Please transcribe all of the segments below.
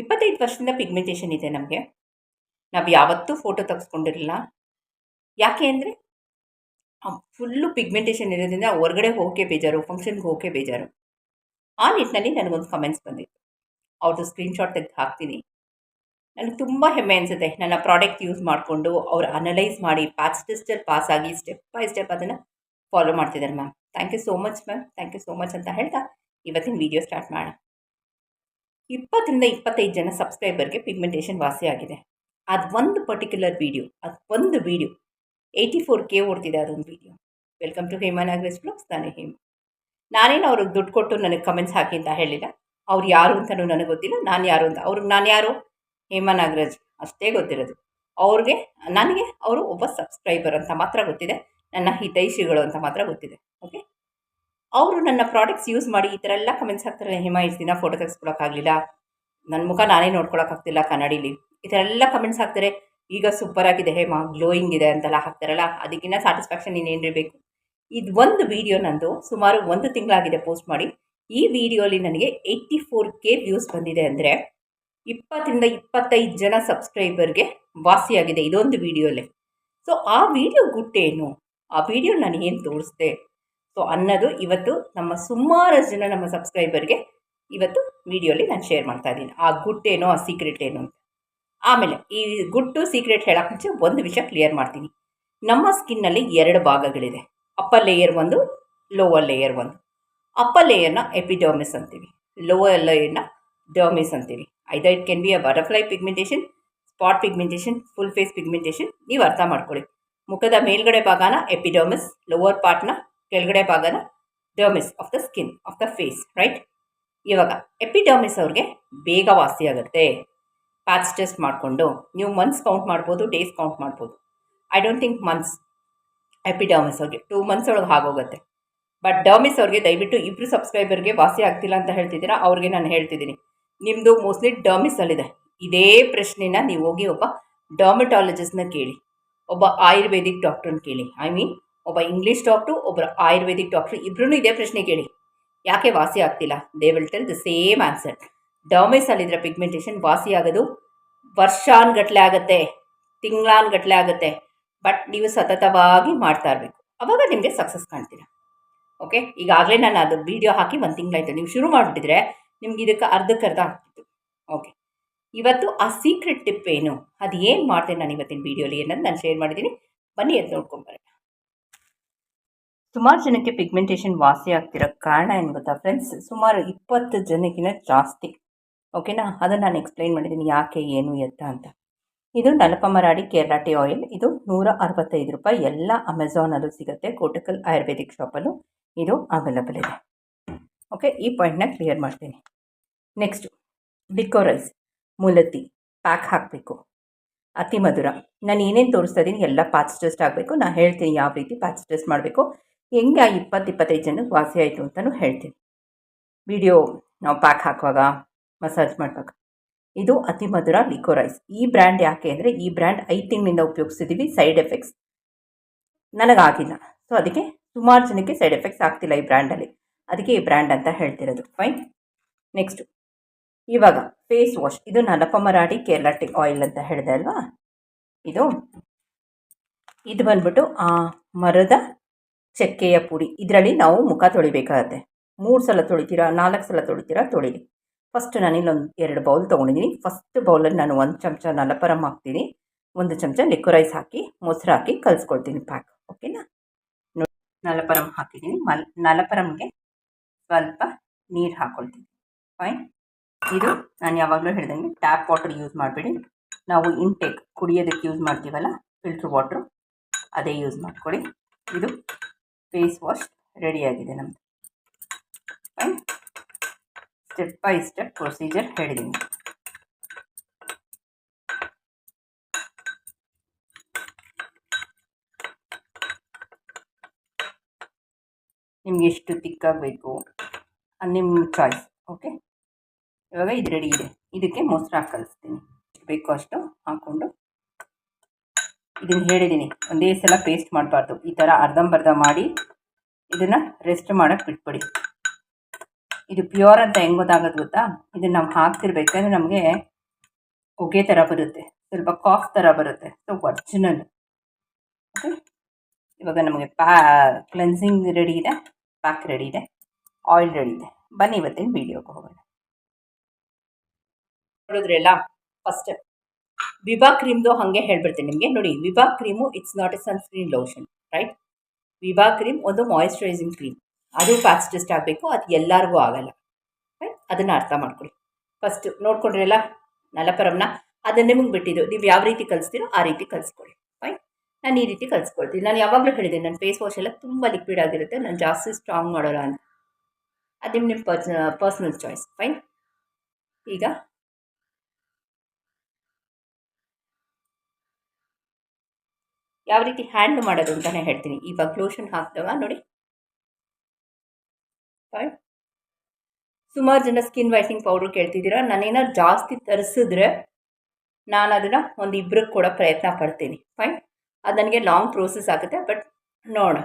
ಇಪ್ಪತ್ತೈದು ವರ್ಷದಿಂದ ಪಿಗ್ಮೆಂಟೇಷನ್ ಇದೆ ನಮಗೆ. ನಾವು ಯಾವತ್ತೂ ಫೋಟೋ ತೆಗೆಸ್ಕೊಂಡಿರಲಿಲ್ಲ ಯಾಕೆ ಅಂದರೆ ಫುಲ್ಲು ಪಿಗ್ಮೆಂಟೇಷನ್ ಇರೋದ್ರಿಂದ ಹೊರಗಡೆ ಹೋಗೋಕ್ಕೆ ಬೇಜಾರು ಫಂಕ್ಷನ್ಗೆ ಹೋಗೋಕ್ಕೆ ಬೇಜಾರು. ಆ ನಿಟ್ಟಿನಲ್ಲಿ ನನಗೊಂದು ಕಮೆಂಟ್ಸ್ ಬಂದಿತ್ತು. ಅವ್ರದ್ದು ಸ್ಕ್ರೀನ್ಶಾಟ್ ತೆಗೆದು ಹಾಕ್ತೀನಿ. ನನಗೆ ತುಂಬ ಹೆಮ್ಮೆ ಅನಿಸುತ್ತೆ. ನನ್ನ ಪ್ರಾಡಕ್ಟ್ ಯೂಸ್ ಮಾಡಿಕೊಂಡು ಅವ್ರು ಅನಲೈಸ್ ಮಾಡಿ ಪ್ಯಾಚ್ ಟೆಸ್ಟಲ್ಲಿ ಪಾಸ್ ಆಗಿ ಸ್ಟೆಪ್ ಬೈ ಸ್ಟೆಪ್ ಅದನ್ನು ಫಾಲೋ ಮಾಡ್ತಿದ್ದಾರೆ ma'am thank you so much ma'am thank you so much ಅಂತ ಹೇಳ್ತಾ ಇವತ್ತಿನ ವೀಡಿಯೋ ಸ್ಟಾರ್ಟ್ ಮಾಡೋಣ. ಇಪ್ಪತ್ತರಿಂದ ಇಪ್ಪತ್ತೈದು ಜನ ಸಬ್ಸ್ಕ್ರೈಬರ್ಗೆ ಪಿಗ್ಮೆಂಟೇಷನ್ ವಾಸಿಯಾಗಿದೆ ಅದು ಒಂದು ಪರ್ಟಿಕ್ಯುಲರ್ ವೀಡಿಯೋ ಅದು ಒಂದು ವಿಡಿಯೋ ಏಯ್ಟಿ ಫೋರ್ ಕೆ ಓಡ್ತಿದೆ ಅದೊಂದು video welcome to Hema Nagaresh blogs ನಾನೇ ಹೇಮ. ನಾನೇನು ಅವ್ರಿಗೆ ದುಡ್ಡು ಕೊಟ್ಟು ನನಗೆ ಕಮೆಂಟ್ಸ್ ಹಾಕಿ ಅಂತ ಹೇಳಿಲ್ಲ. ಅವ್ರು ಯಾರು ಅಂತಲೂ ನನಗೆ ಗೊತ್ತಿಲ್ಲ, ನಾನು ಯಾರು ಅಂತ. ಅವ್ರಿಗೆ ನಾನು ಯಾರು? ಹೇಮಾ ನಾಗರಾಜ್. ಅಷ್ಟೇ ಗೊತ್ತಿರೋದು. ಅವ್ರಿಗೆ, ನನಗೆ ಅವರು ಒಬ್ಬ ಸಬ್ಸ್ಕ್ರೈಬರ್ ಅಂತ ಮಾತ್ರ ಗೊತ್ತಿದೆ. ನನ್ನ ಹಿತೈಷಿಗಳು ಅಂತ ಮಾತ್ರ ಗೊತ್ತಿದೆ. ಓಕೆ ಅವರು ನನ್ನ ಪ್ರಾಡಕ್ಟ್ಸ್ ಯೂಸ್ ಮಾಡಿ ಈ ಥರ ಎಲ್ಲ ಕಮೆಂಟ್ಸ್ ಹಾಕ್ತಾರೆ ಹೇಮಾ, ಇಷ್ಟು ದಿನ ಫೋಟೋ ತೆಗೆಸ್ಕೊಳಕ್ಕಾಗಲಿಲ್ಲ ನನ್ನ ಮುಖ ನಾನೇ ನೋಡ್ಕೊಳಕ್ಕಾಗ್ತಿಲ್ಲ ಕನ್ನಡಿಲಿ. ಈ ಥರ ಎಲ್ಲ ಕಮೆಂಟ್ಸ್ ಹಾಕ್ತಾರೆ. ಈಗ ಸೂಪರ್ ಆಗಿದೆ, ಹೇಮಾ ಗ್ಲೋಯಿಂಗ್ ಇದೆ ಅಂತೆಲ್ಲ ಹಾಕ್ತಾರಲ್ಲ ಅದಕ್ಕಿಂತ ಸ್ಯಾಟಿಸ್ಫ್ಯಾಕ್ಷನ್ ಇನ್ನೇನಿರಬೇಕು ಇದು ಒಂದು ವಿಡಿಯೋ ನಂದು ಸುಮಾರು ಒಂದು ತಿಂಗಳಾಗಿದೆ ಪೋಸ್ಟ್ ಮಾಡಿ. ಈ ವಿಡಿಯೋಲಿ ನನಗೆ ಏಯ್ಟಿ ಫೋರ್ ಕೆ ವ್ಯೂಸ್ ಬಂದಿದೆ ಅಂದರೆ ಇಪ್ಪತ್ತರಿಂದ ಇಪ್ಪತ್ತೈದು ಜನ ಸಬ್ಸ್ಕ್ರೈಬರ್ಗೆ ವಾಸಿಯಾಗಿದೆ ಇದೊಂದು ವಿಡಿಯೋಲಿ ಸೊ ಆ ವಿಡಿಯೋ ಗುಟ್ಟೇನು? ಆ ವಿಡಿಯೋ ನಾನು ಏನು ತೋರಿಸ್ದೆ? ಸೊ ಅನ್ನೋದು ಇವತ್ತು ನಮ್ಮ ಸುಮಾರು ಜನ ನಮ್ಮ ಸಬ್ಸ್ಕ್ರೈಬರ್ಗೆ ಇವತ್ತು ವಿಡಿಯೋಲಿ ನಾನು ಶೇರ್ ಮಾಡ್ತಾ ಇದ್ದೀನಿ. ಆ ಗುಟ್ಟೇನೋ, ಆ ಸೀಕ್ರೆಟ್ ಏನು ಅಂತ. ಆಮೇಲೆ ಈ ಗುಟ್ಟು ಸೀಕ್ರೆಟ್ ಹೇಳೋಕೆ ಮುಂಚೆ ಒಂದು ವಿಷಯ ಕ್ಲಿಯರ್ ಮಾಡ್ತೀನಿ. ನಮ್ಮ ಸ್ಕಿನ್ನಲ್ಲಿ ಎರಡು ಭಾಗಗಳಿದೆ. ಅಪ್ಪರ್ ಲೇಯರ್ ಒಂದು ಲೋವರ್ ಲೇಯರ್ ಒಂದು. ಅಪ್ಪರ್ ಲೇಯರ್ನ ಎಪಿಡರ್ಮಿಸ್ ಅಂತೀವಿ. ಲೋವರ್ ಲೇಯರ್ನ ಡರ್ಮಿಸ್ ಅಂತೀವಿ. Either it can be a butterfly pigmentation spot pigmentation full face pigmentation ನೀವು ಅರ್ಥ ಮಾಡ್ಕೊಳ್ಳಿ. ಮುಖದ ಮೇಲ್ಗಡೆ ಭಾಗನ ಎಪಿಡರ್ಮಿಸ್ ಲೋವರ್ ಪಾರ್ಟ್ನ ಕೆಳಗಡೆ ಭಾಗನ dermis of the skin of the face right ಇವಾಗ ಎಪಿಡರ್ಮಿಸ್ ಅವ್ರಿಗೆ ಬೇಗ ವಾಸಿ ಆಗುತ್ತೆ. ಪ್ಯಾಚ್ ಟೆಸ್ಟ್ ಮಾಡಿಕೊಂಡು ನೀವು ಮಂತ್ಸ್ ಕೌಂಟ್ ಮಾಡ್ಬೋದು ಡೇಸ್ ಕೌಂಟ್ ಮಾಡ್ಬೋದು. I don't think months epidermis ಅವ್ರಿಗೆ ಟೂ ಮಂತ್ಸ್ ಒಳಗೆ ಆಗೋಗುತ್ತೆ ಬಟ್ ಡರ್ಮಿಸ್ ಅವ್ರಿಗೆ ದಯವಿಟ್ಟು ಇಬ್ಬರು ಸಬ್ಸ್ಕ್ರೈಬರ್ಗೆ ವಾಸಿ ಆಗ್ತಿಲ್ಲ ಅಂತ ಹೇಳ್ತಿದ್ದೀರಾ? ಅವ್ರಿಗೆ ನಾನು ಹೇಳ್ತಿದ್ದೀನಿ. ನಿಮ್ಮದು ಮೋಸ್ಟ್ಲಿ ಡರ್ಮಿಸಲ್ಲಿದೆ ಇದೇ ಪ್ರಶ್ನೆನ ನೀವು ಹೋಗಿ ಒಬ್ಬ ಡರ್ಮಟಾಲಜಿಸ್ಟ್ನ ಕೇಳಿ. ಒಬ್ಬ ಆಯುರ್ವೇದಿಕ್ ಡಾಕ್ಟ್ರನ್ನ ಕೇಳಿ. ಐ ಮೀನ್ ಒಬ್ಬ ಇಂಗ್ಲೀಷ್ ಡಾಕ್ಟ್ರು ಒಬ್ಬರು ಆಯುರ್ವೇದಿಕ್ ಡಾಕ್ಟ್ರು ಇಬ್ಬರೂ ಇದೇ ಪ್ರಶ್ನೆ ಕೇಳಿ. ಯಾಕೆ ವಾಸಿ ಆಗ್ತಿಲ್ಲ? They will tell the same answer ಡರ್ಮಿಸಲ್ಲಿದ್ರೆ pigmentation ವಾಸಿ ಆಗೋದು ವರ್ಷಾನ್ಗಟ್ಲೆ ಆಗುತ್ತೆ ತಿಂಗಳಾನ್ಗಟ್ಲೆ ಆಗುತ್ತೆ ಬಟ್ ನೀವು ಸತತವಾಗಿ ಮಾಡ್ತಾ ಇರಬೇಕು. ಅವಾಗ ನಿಮಗೆ ಸಕ್ಸಸ್ ಕಾಣ್ತೀರ ಓಕೆ ಈಗಾಗಲೇ ನಾನು ಅದು ವೀಡಿಯೋ ಹಾಕಿ ಒಂದು ತಿಂಗಳಾಯ್ತು. ನೀವು ಶುರು ಮಾಡಿಬಿಟ್ಟಿದ್ರೆ ನಿಮ್ಗೆ ಇದಕ್ಕೆ ಅರ್ಧಕ್ಕರ್ಧ ಆಗ್ತಿತ್ತು. ಓಕೆ ಇವತ್ತು ಆ ಸೀಕ್ರೆಟ್ ಟಿಪ್ ಏನು? ಅದು ಏನು ಮಾಡ್ತೇನೆ ನಾನು ಇವತ್ತಿನ ವೀಡಿಯೋಲಿ ಅನ್ನೋದು ನಾನು ಶೇರ್ ಮಾಡಿದ್ದೀನಿ ಬನ್ನಿ ಅದು ನೋಡ್ಕೊಂಬರೋಣ ಸುಮಾರು ಜನಕ್ಕೆ ಪಿಗ್ಮೆಂಟೇಷನ್ ವಾಸಿ ಆಗ್ತಿರೋ ಕಾರಣ ಏನು ಗೊತ್ತಾ ಫ್ರೆಂಡ್ಸ್ ಸುಮಾರು ಇಪ್ಪತ್ತು ಜನಕ್ಕಿಂತ ಜಾಸ್ತಿ. ಓಕೆನಾ ಅದನ್ನು ನಾನು ಎಕ್ಸ್ಪ್ಲೈನ್ ಮಾಡಿದ್ದೀನಿ ಯಾಕೆ, ಏನು, ಎತ್ತ ಅಂತ. ಇದು ನಲಪಮರಾಡಿ ಕೇರಳ ಟಿ ಆಯಿಲ್. ಇದು ನೂರ ಅರವತ್ತೈದು ರೂಪಾಯಿ ಎಲ್ಲ ಅಮೆಝಾನಲ್ಲೂ ಸಿಗುತ್ತೆ. ಕೋಟಕಲ್ ಆಯುರ್ವೇದಿಕ್ ಶಾಪಲ್ಲೂ ಇದು ಅವೈಲಬಲ್ ಇದೆ. ಓಕೆ ಈ ಪಾಯಿಂಟ್ನ ಕ್ಲಿಯರ್ ಮಾಡ್ತೀನಿ. ನೆಕ್ಸ್ಟು ಲಿಕೋರೈಸ್ ಮುಲತಿ ಪ್ಯಾಕ್ ಹಾಕಬೇಕು. ಅತಿ ಮಧುರ. ನಾನು ಏನೇನು ತೋರಿಸ್ತಾ ಇದ್ದೀನಿ ಎಲ್ಲ ಪ್ಯಾಚ್ ಟೆಸ್ಟ್ ಆಗಬೇಕು. ನಾನು ಹೇಳ್ತೀನಿ ಯಾವ ರೀತಿ ಪ್ಯಾಚ್ ಟೆಸ್ಟ್ ಮಾಡಬೇಕು. ಹೆಂಗೆ ಆ ಇಪ್ಪತ್ತು ಇಪ್ಪತ್ತೈದು ಜನಕ್ಕೆ ವಾಸಿ ಆಯಿತು ಅಂತಲೂ ಹೇಳ್ತೀನಿ. ವಿಡಿಯೋ ನಾವು ಪ್ಯಾಕ್ ಹಾಕುವಾಗ, ಮಸಾಜ್ ಮಾಡುವಾಗ, ಇದು ಅತಿ ಮಧುರ ಲಿಕೋರೈಸ್ ಈ ಬ್ರ್ಯಾಂಡ್ ಯಾಕೆ ಅಂದರೆ, ಈ ಬ್ರ್ಯಾಂಡ್ ಐದು ತಿಂಗಳಿಂದ ಉಪಯೋಗಿಸ್ತಿದ್ದೀವಿ ಸೈಡ್ ಎಫೆಕ್ಟ್ಸ್ ನನಗಾಗಿಲ್ಲ. ಸೊ ಅದಕ್ಕೆ ಸುಮಾರು ಜನಕ್ಕೆ ಸೈಡ್ ಎಫೆಕ್ಟ್ಸ್ ಆಗ್ತಿಲ್ಲ ಈ ಬ್ರ್ಯಾಂಡಲ್ಲಿ ಅದಕ್ಕೆ ಈ ಬ್ರ್ಯಾಂಡ್ ಅಂತ ಹೇಳ್ತಿರೋದು. ಫೈನ್ ನೆಕ್ಸ್ಟು ಇವಾಗ ಫೇಸ್ ವಾಶ್ ಇದು ನಲಪಮರಾಡಿ ಕೇರಳ ಟಿ ಆಯಿಲ್ ಅಂತ ಹೇಳಿದೆ ಅಲ್ವಾ? ಇದು ಇದು ಬಂದ್ಬಿಟ್ಟು ಆ ಮರದ ಚಕ್ಕೆಯ ಪುಡಿ. ಇದರಲ್ಲಿ ನಾವು ಮುಖ ತೊಳಿಬೇಕಾಗತ್ತೆ. ಮೂರು ಸಲ ತೊಳಿತೀರಾ, ನಾಲ್ಕು ಸಲ ತೊಳಿತೀರಾ ತೊಳಿಲಿ ಫಸ್ಟ್ ನಾನು ಇಲ್ಲೊಂದು ಎರಡು ಬೌಲ್ ತೊಗೊಂಡಿದ್ದೀನಿ. ಫಸ್ಟ್ ಬೌಲಲ್ಲಿ ನಾನು ಒಂದು ಚಮಚ ನಲಪರಮ್ ಹಾಕ್ತೀನಿ. ಒಂದು ಚಮಚ ಲಿಕ್ವರೈಸ್ ಹಾಕಿ, ಮೊಸರು ಹಾಕಿ ಕಲಿಸ್ಕೊಳ್ತೀನಿ ಪ್ಯಾಕ್ ಓಕೆನಾ ನೋಡಿ ನಲಪರಮ್ ಹಾಕಿದ್ದೀನಿ. ಮಲ್ ನಲಪರಮ್ಗೆ ಸ್ವಲ್ಪ ನೀರು ಹಾಕ್ಕೊಳ್ತೀನಿ ಫೈನ್ ಇದು ನಾನು ಯಾವಾಗಲೂ ಹೇಳ್ದಂಗೆ ಟ್ಯಾಪ್ ವಾಟರ್ ಯೂಸ್ ಮಾಡಬೇಡಿ. ನಾವು ಇಂಟೇಕ್ ಕುಡಿಯೋದಕ್ಕೆ ಯೂಸ್ ಮಾಡ್ತೀವಲ್ಲ ಫಿಲ್ಟ್ರ್ ವಾಟ್ರು ಅದೇ ಯೂಸ್ ಮಾಡ್ಕೊಳ್ಳಿ. ಇದು ಫೇಸ್ ವಾಶ್ ರೆಡಿಯಾಗಿದೆ ನಮ್ಮದು fine step by step procedure ಹೇಳಿದ್ದೀನಿ ನಿಮ್ಗೆ ಎಷ್ಟು ತಿಕ್ಕಾಗಬೇಕು ನಿಮ್ಮ ಚಾಯ್ಸ್ ಓಕೆ ಇವಾಗ ಇದು ರೆಡಿ ಇದೆ. ಇದಕ್ಕೆ ಮೊಸರು ಹಾಕಿ ಕಲಿಸ್ತೀನಿ ಬೇಕೋ ಅಷ್ಟು ಹಾಕ್ಕೊಂಡು ಇದನ್ನು ಹೇಳಿದ್ದೀನಿ ಒಂದೇ ಸಲ ಪೇಸ್ಟ್ ಮಾಡಬಾರ್ದು. ಈ ಥರ ಅರ್ಧಂಬರ್ಧ ಮಾಡಿ ಇದನ್ನು ರೆಸ್ಟ್ ಮಾಡೋಕ್ಕೆ ಬಿಟ್ಬಿಡಿ. ಇದು ಪ್ಯೂರ್ ಅಂತ ಹೆಂಗೆ ಗೊತ್ತಾಗೋದು ಗೊತ್ತಾ? ಇದನ್ನು ನಾವು ಹಾಕ್ತಿರ್ಬೇಕಂದ್ರೆ ನಮಗೆ ಹೊಗೆ ಥರ ಬರುತ್ತೆ. ಸ್ವಲ್ಪ ಕಾಫ್ ಥರ ಬರುತ್ತೆ. ಸೊ ಒರ್ಜಿನಲ್ ಓಕೆ ಇವಾಗ ನಮಗೆ ಪ್ಯಾ ಕ್ಲೆನ್ಸಿಂಗ್ ರೆಡಿ ಇದೆ. ಪ್ಯಾಕ್ ರೆಡಿ ಇದೆ. ಆಯಿಲ್ ರೆಡಿ ಇದೆ. ಬನ್ನಿ ಇವತ್ತಿನ ವೀಡಿಯೋಗೆ ಹೋಗೋಣ. ನೋಡಿದ್ರಲ್ಲ ಫಸ್ಟ್ ವಿಭಾ ಕ್ರೀಮ್ದು ಹಾಗೆ ಹೇಳ್ಬಿಡ್ತೀನಿ ನಿಮಗೆ. ನೋಡಿ Vibha cream it's not a sunscreen lotion right Vibha cream ಒಂದು ಮಾಯಿಶ್ಚರೈಸಿಂಗ್ ಕ್ರೀಮ್ ಅದು ಫಾಸ್ಟೆಸ್ಟ್ ಆಗಬೇಕು, ಅದು ಎಲ್ಲರಿಗೂ ಆಗಲ್ಲ ರೈಟ್ ಅದನ್ನು ಅರ್ಥ ಮಾಡ್ಕೊಳ್ಳಿ. ಫಸ್ಟ್ ನೋಡ್ಕೊಂಡ್ರಲ್ಲ ನಲಪರಮ್ನ ಅದು ನಿಮಗೆ ಬಿಟ್ಟಿದ್ದು, ನೀವು ಯಾವ ರೀತಿ ಕಲಿಸ್ತೀರೋ ಆ ರೀತಿ ಕಲಿಸ್ಕೊಳ್ಳಿ ಫೈನ್ ನಾನು ಈ ರೀತಿ ಕಲಿಸ್ಕೊಳ್ತೀನಿ. ನಾನು ಯಾವಾಗಲೂ ಹೇಳಿದೆ ನನ್ನ ಫೇಸ್ ವಾಶ್ ಎಲ್ಲ ತುಂಬ ಲಿಕ್ವಿಡ್ ಆಗಿರುತ್ತೆ, ನಾನು ಜಾಸ್ತಿ ಸ್ಟ್ರಾಂಗ್ ಮಾಡೋಲ್ಲ ಅಂತ. ಅದು ನಿಮ್ಮ ನಿಮ್ಮ ಪರ್ಸ್ ಪರ್ಸ್ನಲ್ ಚಾಯ್ಸ್ ಫೈನ್ ಈಗ ಯಾವ ರೀತಿ ಹ್ಯಾಂಡ್ ಮಾಡೋದು ಅಂತಲೇ ಹೇಳ್ತೀನಿ. ಇವಾಗ ಲೋಷನ್ ಹಾಕಿದಾಗ ನೋಡಿ. ಸುಮಾರು ಜನ ಸ್ಕಿನ್ ವೈಟ್ನಿಂಗ್ ಪೌಡ್ರ್ ಕೇಳ್ತಿದ್ದೀರಾ. ನಾನೇನಾದ್ರು ಜಾಸ್ತಿ ತರಿಸಿದ್ರೆ ನಾನು ಅದನ್ನು ಒಂದು ಇಬ್ಬರಿಗೆ ಕೊಡೋ ಪ್ರಯತ್ನ ಪಡ್ತೀನಿ. ಫೈನ್ ಅದು ನನಗೆ ಲಾಂಗ್ ಪ್ರೋಸೆಸ್ ಆಗುತ್ತೆ ಬಟ್ ನೋಡೋಣ.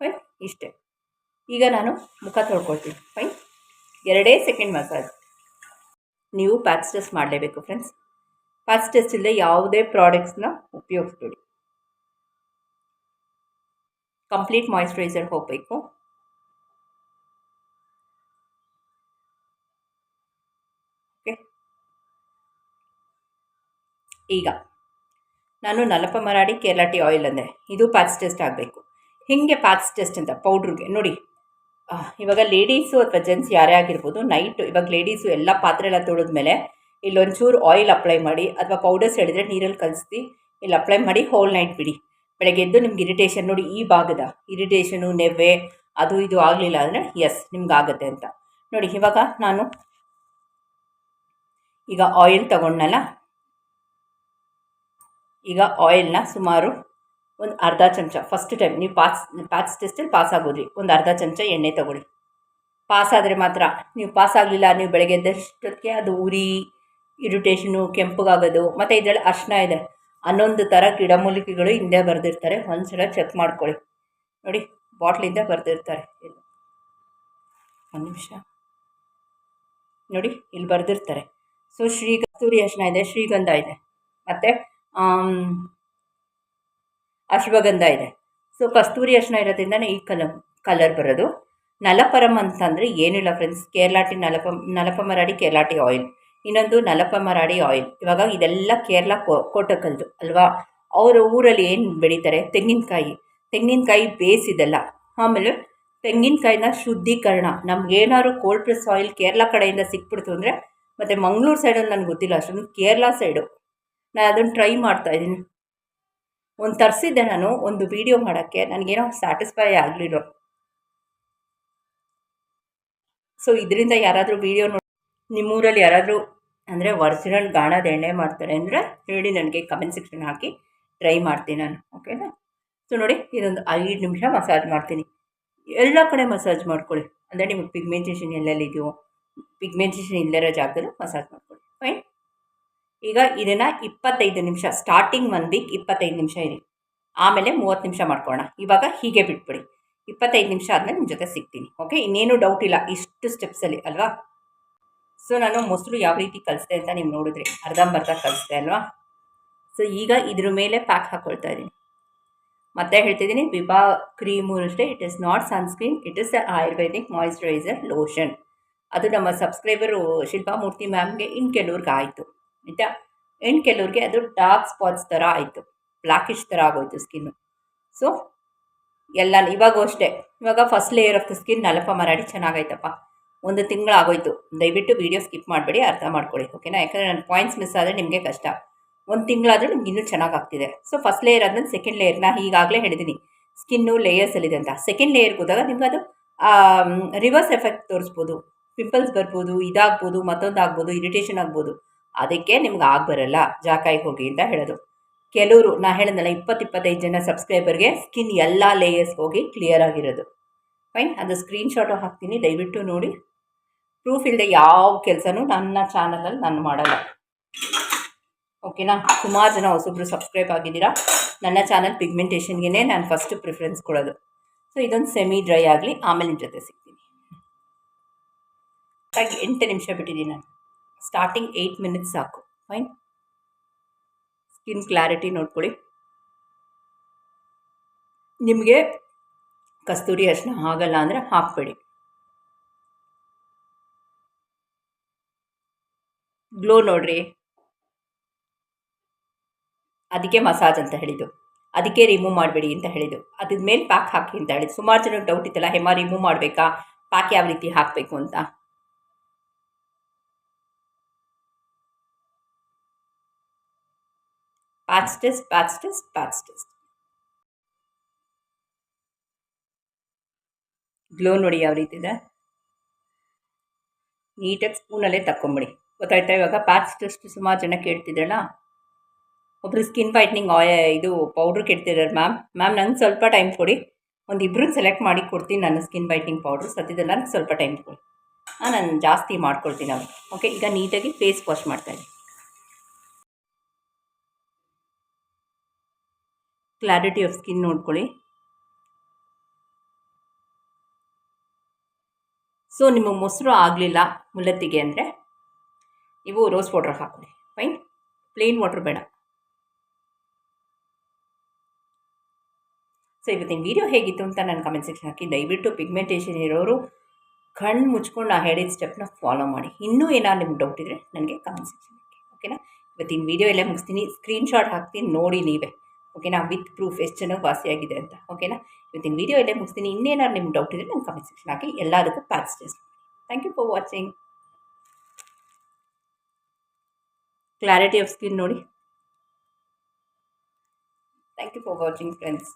ಫೈನ್ ಇಷ್ಟೇ. ಈಗ ನಾನು ಮುಖ ತೊಳ್ಕೊಳ್ತೀನಿ. ಫೈನ್ ಎರಡೇ ಸೆಕೆಂಡ್ ಮಸಾಜ್ ನೀವು ಪ್ಯಾಕ್ಸ್ಟಸ್ ಮಾಡಲೇಬೇಕು ಫ್ರೆಂಡ್ಸ್ ಪ್ಯಾಚ್ ಟೆಸ್ಟ್ ಇಲ್ಲದೆ ಯಾವುದೇ ಪ್ರಾಡಕ್ಟ್ಸ್ನ ಉಪಯೋಗಿಸ್ಬೇಡಿ. ಕಂಪ್ಲೀಟ್ ಮಾಯಿಶ್ಚರೈಸರ್ ಹೋಗಬೇಕು. ಓಕೆ ಈಗ ನಾನು Nalpamaradi Kerala tea oil ಅಂದರೆ ಇದು ಪ್ಯಾಚ್ ಟೆಸ್ಟ್ ಆಗಬೇಕು. ಹೀಗೆ ಪ್ಯಾಚ್ ಟೆಸ್ಟ್ ಅಂತ ಪೌಡ್ರಿಗೆ ನೋಡಿ. ಇವಾಗ ಲೇಡೀಸು ಅಥವಾ ಜೆಂಟ್ಸ್ ಯಾರೇ ಆಗಿರ್ಬೋದು ನೈಟ್ ಇವಾಗ ಲೇಡೀಸು ಎಲ್ಲ ಪಾತ್ರೆ ಎಲ್ಲ ತೊಳೆದ್ಮೇಲೆ ಇಲ್ಲೊಂಚೂರು ಆಯಿಲ್ ಅಪ್ಲೈ ಮಾಡಿ ಅಥವಾ ಪೌಡರ್ಸ್ ಹೇಳಿದರೆ ನೀರಲ್ಲಿ ಕಲಿಸಿ ಇಲ್ಲಿ ಅಪ್ಲೈ ಮಾಡಿ ಹೋಲ್ ನೈಟ್ ಬಿಡಿ. ಬೆಳಗ್ಗೆ ಎದ್ದು ನಿಮ್ಗೆ ಇರಿಟೇಷನ್ ನೋಡಿ ಈ ಭಾಗದ ಇರಿಟೇಷನು ನೆವ್ವೆ, ಅದು ಇದು ಆಗಲಿಲ್ಲ ಅಂದರೆ ಎಸ್ ನಿಮ್ಗೆ ಆಗುತ್ತೆ ಅಂತ. ನೋಡಿ ಇವಾಗ ನಾನು ಈಗ ಆಯಿಲ್ ತಗೊಂಡನಲ್ಲ? ಈಗ ಆಯಿಲ್ನ ಸುಮಾರು ಒಂದು ಅರ್ಧ ಚಮಚ ಫಸ್ಟ್ ಟೈಮ್ ನೀವು ಪಾಸ್ ಪಾಸ್ ಟೆಸ್ಟಲ್ಲಿ ಪಾಸ್ ಆಗೋದ್ರಿ. ಒಂದು ಅರ್ಧ ಚಮಚ ಎಣ್ಣೆ ತಗೊಳ್ಳಿ. ಪಾಸ್ ಆದರೆ ಮಾತ್ರ, ನೀವು ಪಾಸ್ ಆಗಲಿಲ್ಲ, ನೀವು ಬೆಳಗ್ಗೆ ಎದ್ದಷ್ಟೊತ್ತಿಗೆ ಅದು ಉರಿ ಇರಿಟೇಷನು ಕೆಂಪಗಾಗೋದು, ಮತ್ತು ಇದರಲ್ಲಿ ಅರ್ಶನ ಇದೆ. ಹನ್ನೊಂದು ಥರ ಗಿಡಮೂಲಿಕೆಗಳು ಹಿಂದೆ ಬರೆದಿರ್ತಾರೆ. ಒಂದ್ಸಲ ಚೆಕ್ ಮಾಡ್ಕೊಳ್ಳಿ. ನೋಡಿ ಬಾಟ್ಲಿಂದ ಬರೆದಿರ್ತಾರೆ. ಒಂದು ನಿಮಿಷ. ನೋಡಿ, ಇಲ್ಲಿ ಬರೆದಿರ್ತಾರೆ. ಸೊ ಶ್ರೀ ಕಸ್ತೂರಿ ಅರ್ಶನ ಇದೆ, ಶ್ರೀಗಂಧ ಇದೆ. ಮತ್ತು ಅಶ್ವಗಂಧ ಇದೆ. ಸೊ ಕಸ್ತೂರಿ ಅರ್ಶನ ಇರೋದ್ರಿಂದನೇ ಈ ಕಲರ್ ಕಲರ್ ಬರೋದು. ನಲಪರಂ ಅಂತಂದರೆ ಏನಿಲ್ಲ ಫ್ರೆಂಡ್ಸ್ ಕೇರಳಾಟಿ ನಲಪ, ನಲಪಮರಾಡಿ ಕೇರಳಾಟಿ ಆಯಿಲ್ ಇನ್ನೊಂದು ನಲಪಮರಾಡಿ ಆಯಿಲ್ ಇವಾಗ ಇದೆಲ್ಲ ಕೇರಳ ಕೋಟಕಲ್ದು ಅಲ್ವಾ? ಅವರ ಊರಲ್ಲಿ ಏನು ಬೆಳೀತಾರೆ? ತೆಂಗಿನಕಾಯಿ. ತೆಂಗಿನಕಾಯಿ ಬೇಯಿಸಿದೆಲ್ಲ. ಆಮೇಲೆ ತೆಂಗಿನಕಾಯಿನ ಶುದ್ಧೀಕರಣ. ನಮ್ಗೇನಾದ್ರು ಕೋಲ್ಡ್ ಪ್ರೆಸ್ ಆಯಿಲ್ ಕೇರಳ ಕಡೆಯಿಂದ ಸಿಕ್ಬಿಡ್ತು ಅಂದರೆ ಮತ್ತು ಮಂಗಳೂರು ಸೈಡಲ್ಲಿ ನನಗೆ ಗೊತ್ತಿಲ್ಲ. ಅಷ್ಟೊಂದು ಕೇರಳ ಸೈಡು ನಾನು ಅದನ್ನು ಟ್ರೈ ಮಾಡ್ತಾ ಇದ್ದೀನಿ. ಒಂದು ತರಿಸಿದ್ದೆ ನಾನು, ಒಂದು ವಿಡಿಯೋ ಮಾಡೋಕ್ಕೆ. ನನಗೇನೋ ಸ್ಯಾಟಿಸ್ಫೈ ಆಗಲಿಲ್ಲ ಸೊ ಇದರಿಂದ ಯಾರಾದರೂ ವಿಡಿಯೋ ನಿಮ್ಮೂರಲ್ಲಿ ಯಾರಾದರೂ ಅಂದರೆ ಒರಿಜಿನಲ್ ಗಾಣದ ಎಣ್ಣೆ ಮಾಡ್ತಾರೆ ಅಂದರೆ ಹೇಳಿ ನನಗೆ ಕಮೆಂಟ್ ಸೆಕ್ಷನ್ ಹಾಕಿ ಟ್ರೈ ಮಾಡ್ತೀನಿ ನಾನು ಓಕೆನಾ ಸೊ ನೋಡಿ, ಇದೊಂದು ಐದು ನಿಮಿಷ ಮಸಾಜ್ ಮಾಡ್ತೀನಿ. ಎಲ್ಲ ಕಡೆ ಮಸಾಜ್ ಮಾಡ್ಕೊಳ್ಳಿ. ಅಂದರೆ ನಿಮಗೆ ಪಿಗ್ಮೆಂಟೇಷನ್ ಎಲ್ಲೆಲ್ಲಿದೆಯೋ ಪಿಗ್ಮೆಂಟೇಷನ್ ಇಲ್ಲದಿರೋ ಜಾಗದಲ್ಲೂ ಮಸಾಜ್ ಮಾಡ್ಕೊಳ್ಳಿ. ಫೈನ್ ಈಗ ಇದನ್ನು ಇಪ್ಪತ್ತೈದು ನಿಮಿಷ ಸ್ಟಾರ್ಟಿಂಗ್ ಒನ್ ವೀಕ್ ಇಪ್ಪತ್ತೈದು ನಿಮಿಷ ಇರಿ. ಆಮೇಲೆ ಮೂವತ್ತು ನಿಮಿಷ ಮಾಡ್ಕೊಳ್ಳೋಣ. ಇವಾಗ ಹೀಗೆ ಬಿಟ್ಬಿಡಿ. ಇಪ್ಪತ್ತೈದು ನಿಮಿಷ ಆದಮೇಲೆ ನಿಮ್ಮ ಜೊತೆ ಸಿಗ್ತೀನಿ ಓಕೆ ಇನ್ನೇನು ಡೌಟ್ ಇಲ್ಲ, ಇಷ್ಟು ಸ್ಟೆಪ್ಸಲ್ಲಿ ಅಲ್ವಾ? ಸೊ ನಾನು ಮೊಸರು ಯಾವ ರೀತಿ ಕಲಿಸಿದೆ ಅಂತ ನೀವು ನೋಡಿದ್ರಿ, ಅರ್ಧಂಬರ್ಧ ಕಲಿಸಿದೆ ಅಲ್ವಾ? ಸೊ ಈಗ ಇದ್ರ ಮೇಲೆ ಪ್ಯಾಕ್ ಹಾಕ್ಕೊಳ್ತಾ ಇದ್ದೀನಿ. ಮತ್ತೆ ಹೇಳ್ತಿದ್ದೀನಿ, ವಿಭಾ ಕ್ರೀಮು ಅಷ್ಟೇ. It is not sunscreen it is Ayurvedic moisturiser lotion ಅದು ನಮ್ಮ ಸಬ್ಸ್ಕ್ರೈಬರು ಶಿಲ್ಪಾಮೂರ್ತಿ ಮ್ಯಾಮ್ಗೆ ಇನ್ನು ಕೆಲವ್ರಿಗೆ ಆಯಿತು. ಆಯಿತಾ? ಇನ್ನು ಕೆಲವ್ರಿಗೆ ಅದು ಡಾರ್ಕ್ ಸ್ಪಾಟ್ಸ್ ಥರ ಆಯಿತು. ಬ್ಲ್ಯಾಕಿಶ್ ಥರ ಆಗೋಯ್ತು ಸ್ಕಿನ್ನು ಸೊ ಎಲ್ಲ ಇವಾಗೂ ಅಷ್ಟೇ. ಇವಾಗ first layer of the skin Nalpamaradi ಚೆನ್ನಾಗೈತಪ್ಪ. ಒಂದು ತಿಂಗಳಾಗೋಯ್ತು. ದಯವಿಟ್ಟು ವೀಡಿಯೋ ಸ್ಕಿಪ್ ಮಾಡಬೇಡಿ, ಅರ್ಥ ಮಾಡ್ಕೊಳ್ಳಿ ಓಕೆನಾ ಯಾಕಂದರೆ ನನ್ನ ಪಾಯಿಂಟ್ಸ್ ಮಿಸ್ ಆದರೆ ನಿಮಗೆ ಕಷ್ಟ. ಒಂದು ತಿಂಗಳಾದರೂ ನಿಮ್ಗೆ ಇನ್ನೂ ಚೆನ್ನಾಗಿ ಆಗ್ತಿದೆ ಸೊ ಫಸ್ಟ್ ಲೇಯರ್ ಆದಮೇಲೆ ಸೆಕೆಂಡ್ ಲೇಯರ್ ನಾ ಈಗಾಗಲೇ ಹೇಳಿದ್ದೀನಿ ಸ್ಕಿನ್ನು ಲೇಯರ್ಸಲ್ಲಿದೆ ಅಂತ. ಸೆಕೆಂಡ್ ಲೇಯರ್ಗೆ ಹೋದಾಗ ನಿಮ್ಗೆ ಅದು ರಿವರ್ಸ್ ಎಫೆಕ್ಟ್ ತೋರಿಸ್ಬೋದು. ಪಿಂಪಲ್ಸ್ ಬರ್ಬೋದು, ಇದಾಗ್ಬೋದು ಮತ್ತೊಂದು ಆಗ್ಬೋದು ಇರಿಟೇಷನ್ ಆಗ್ಬೋದು. ಅದಕ್ಕೆ ನಿಮ್ಗೆ ಬರಲ್ಲ. ಜಾಕಾಯಿಗೆ ಹೋಗಿ ಅಂತ ಹೇಳೋದು. ಕೆಲವರು, ನಾ ಹೇಳಿದ್ನಲ್ಲ ಇಪ್ಪತ್ತು ಇಪ್ಪತ್ತೈದು ಜನ ಸಬ್ಸ್ಕ್ರೈಬರ್ಗೆ ಸ್ಕಿನ್ ಎಲ್ಲ ಲೇಯರ್ಸ್ ಹೋಗಿ ಕ್ಲಿಯರ್ ಆಗಿರೋದು. ಫೈನ್ ಅದು ಸ್ಕ್ರೀನ್ಶಾಟು ಹಾಕ್ತೀನಿ. ದಯವಿಟ್ಟು ನೋಡಿ. ಪ್ರೂಫ್ ಇಲ್ಲದೆ ಯಾವ ಕೆಲಸನೂ ನನ್ನ ಚಾನಲಲ್ಲಿ ನಾನು ಮಾಡಲ್ಲ. ಓಕೆನಾ ಸುಮಾರು ಜನ ಹೊಸೊಬ್ರು ಸಬ್ಸ್ಕ್ರೈಬ್ ಆಗಿದ್ದೀರಾ? ನನ್ನ ಚಾನಲ್ ಪಿಗ್ಮೆಂಟೇಷನ್ಗೆ ನಾನು ಫಸ್ಟ್ ಪ್ರಿಫರೆನ್ಸ್ ಕೊಡೋದು. ಸೊ ಇದೊಂದು ಸೆಮಿ ಡ್ರೈ ಆಗಲಿ, ಆಮೇಲೆ ನಿಮ್ಮ ಜೊತೆ ಸಿಗ್ತೀನಿ. ಎಂಟು ನಿಮಿಷ ಬಿಟ್ಟಿದ್ದೀನಿ ನಾನು. ಸ್ಟಾರ್ಟಿಂಗ್ ಏಯ್ಟ್ ಮಿನಿಟ್ಸ್ ಸಾಕು. ಫೈನ್ ಸ್ಕಿನ್ ಕ್ಲಾರಿಟಿ ನೋಡ್ಕೊಳ್ಳಿ. ನಿಮಗೆ ಕಸ್ತೂರಿ ಅರಿಶಿನ ಆಗಲ್ಲ ಅಂದರೆ ಹಾಕಬೇಡಿ. ಗ್ಲೋ ನೋಡ್ರಿ. ಅದಕ್ಕೆ ಮಸಾಜ್ ಅಂತ ಹೇಳಿದ್ದು. ಅದಕ್ಕೆ ರಿಮೂವ್ ಮಾಡಬೇಡಿ ಅಂತ ಹೇಳಿದ್ದು. ಅದ್ರ ಮೇಲೆ ಪ್ಯಾಕ್ ಹಾಕಿ ಅಂತ ಹೇಳಿದ್ದು. ಸುಮಾರು ಜನಕ್ಕೆ ಡೌಟ್ ಇತ್ತಲ್ಲ, ಹೆಮ ರಿಮೂವ್ ಮಾಡಬೇಕಾ? ಪ್ಯಾಕ್ ಯಾವ ರೀತಿ ಹಾಕಬೇಕು ಅಂತ? ಪ್ಯಾಚ್ ಟೆಸ್ಟ್ ಪ್ಯಾಚ್ ಗ್ಲೋ ನೋಡಿ ಯಾವ ರೀತಿ ಇದೆ. ನೀಟಾಗಿ ಸ್ಪೂನಲ್ಲೇ ತಕ್ಕೊಂಬಿಡಿ. ಗೊತ್ತಾಯ್ತಾ? ಇವಾಗ ಪ್ಯಾಚ್ ಟೆಸ್ಟ್ ಸುಮಾರು ಜನ ಕೇಳ್ತಿದ್ರಲ್ಲ? ಒಬ್ಬರು ಸ್ಕಿನ್ ವೈಟ್ನಿಂಗ್ ಆಯ ಇದು ಪೌಡ್ರ್ ಕೇಳ್ತಿದ್ದಾರೆ ಮ್ಯಾಮ್ ಮ್ಯಾಮ್ ನಂಗೆ ಸ್ವಲ್ಪ ಟೈಮ್ ಕೊಡಿ. ಒಂದು ಇಬ್ಬರನ್ನ ಸೆಲೆಕ್ಟ್ ಮಾಡಿ ಕೊಡ್ತೀನಿ ನನ್ನ ಸ್ಕಿನ್ ವೈಟ್ನಿಂಗ್ ಪೌಡ್ರ್ ಸದ್ಯದಲ್ಲಿ ನನಗೆ ಸ್ವಲ್ಪ ಟೈಮ್ ಕೊಡಿ. ಹಾಂ, ನಾನು ಜಾಸ್ತಿ ಮಾಡ್ಕೊಳ್ತೀನಿ ಅವ್ರು ಓಕೆ ಈಗ ನೀಟಾಗಿ ಫೇಸ್ ವಾಶ್ ಮಾಡ್ತಾಯಿದ್ದೀನಿ ಕ್ಲಾರಿಟಿ ಆಫ್ ಸ್ಕಿನ್ ನೋಡ್ಕೊಳ್ಳಿ. ಸೊ ನಿಮ್ಮ ಮೊಸರು ಆಗಲಿಲ್ಲ ಮುಲ್ಲತ್ತಿಗೆ ಅಂದರೆ? ನೀವು ರೋಸ್ ಪೌಡ್ರ್ ಹಾಕೊಳ್ಳಿ ಫೈನ್ ಪ್ಲೇನ್ ವಾಟರ್ ಬೇಡ. ಸೊ ಇವತ್ತಿನ ವೀಡಿಯೋ ಹೇಗಿತ್ತು ಅಂತ ನಾನು ಕಮೆಂಟ್ ಸೆಕ್ಷನ್ ಹಾಕಿ. ದಯವಿಟ್ಟು ಪಿಗ್ಮೆಂಟೇಷನ್ ಇರೋರು ಕಣ್ಣು ಮುಚ್ಕೊಂಡು ನಾ ಹೇಳಿದ ಸ್ಟೆಪ್ನ ಫಾಲೋ ಮಾಡಿ. ಇನ್ನೂ ಏನಾದ್ರು ನಿಮ್ಗೆ ಡೌಟ್ ಇದ್ದರೆ ನನಗೆ ಕಮೆಂಟ್ ಸೆಕ್ಷನ್ ಹಾಕಿ. ಓಕೆನಾ ಇವತ್ತಿನ ವೀಡಿಯೋ ಎಲ್ಲ ಮುಗಿಸ್ತೀನಿ. ಸ್ಕ್ರೀನ್ಶಾಟ್ ಹಾಕ್ತೀನಿ. ನೋಡಿ ನೀವೇ. ಓಕೆನಾ ವಿತ್ ಪ್ರೂಫ್ ಎಷ್ಟು ಚೆನ್ನಾಗಿ ವಾಸಿಯಾಗಿದೆ ಅಂತ. ಓಕೆನಾ ಇವತ್ತಿನ ವೀಡಿಯೋ ಎಲ್ಲ ಮುಗಿಸ್ತೀನಿ. ಇನ್ನೇನಾದ್ರು ನಿಮ್ಗೆ ಡೌಟ್ ಇದ್ದರೆ ನಾನು ಕಮೆಂಟ್ ಸೆಕ್ಷನ್ ಹಾಕಿ. ಎಲ್ಲದಕ್ಕೂ packs thank you for watching clarity of skin ನೋಡಿ thank you for watching friends